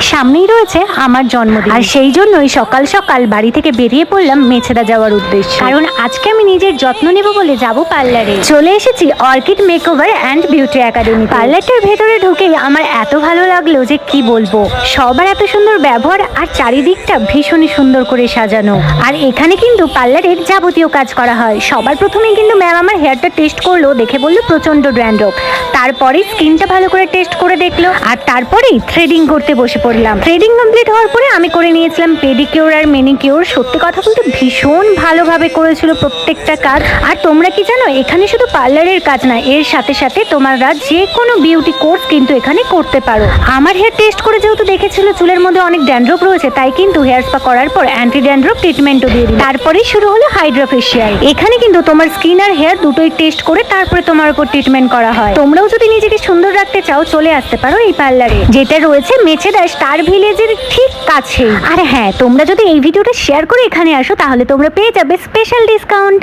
সামনেই রয়েছে আমার জন্মদিন। আর সেই জন্যই সকাল সকাল বাড়ি থেকে বেরিয়ে পড়লাম মেছেদা যাওয়ার উদ্দেশ্যে। কারণ আজকে আমি নিজের যত্ন নেব বলে যাব পার্লারে। চলে এসেছি orchid makeover and beauty academy. পার্লারটার ভেতরে ঢুকেই আমার এত ভালো লাগল যে কি বলব? সবার এত সুন্দর ব্যবহার আর চারিদিকটা ভীষণই সুন্দর করে সাজানো। আর এখানে কিন্তু পার্লারের যাবতীয় কাজ করা হয়। সবার প্রথমেই কিন্তু ম্যাম আমার হেয়ারটা টেস্ট করল, দেখে বলল প্রচণ্ড ড্র্যান্ড্রফ তারপরে স্কিনটা ভালো করে টেস্ট করে দেখল। আর তারপরেই থ্রেডিং করতে বসে পড়লাম থ্রেডিং কমপ্লিট হওয়ার পরে আমি করে নিয়েছিলাম পেডিকিউর আর মেনিকিউর সত্যি কথা বলতে ভীষণ ভালোভাবে করেছিল প্রত্যেকটা কাজ। আর তোমরা কি জানো, এখানে শুধু পার্লারের কাজ না, এর সাথে সাথে তোমরা যে কোনো বিউটি কোর্স কিন্তু এখানে করতে পারো। আমার হেয়ার টেস্ট করে যেহেতু দেখেছিল, চুলের মধ্যে অনেক ড্যান্ড্রফ রয়েছে, তাই কিন্তু হেয়ার স্পা করার পর অ্যান্টি ড্যান্ড্রফ ট্রিটমেন্টও দিয়ে দিল তারপরে শুরু হলো হাইড্রা ফেশিয়াল এখানে কিন্তু তোমার স্কিন আর হেয়ার দুটোই টেস্ট করে তারপরে তোমার উপর ট্রিটমেন্ট করা হয়। তোমরাও যদি নিজেকে সুন্দর রাখতে চাও, চলে আসতে পারো এই পার্লারে। যেটা রয়েছে মেছেদা স্টার ভিলেজের ঠিক কাছে আর হ্যাঁ তোমরা যদি এই ভিডিওটা শেয়ার করে এখানে আসো, তাহলে তোমরা পেয়ে যাবে স্পেশাল ডিসকাউন্ট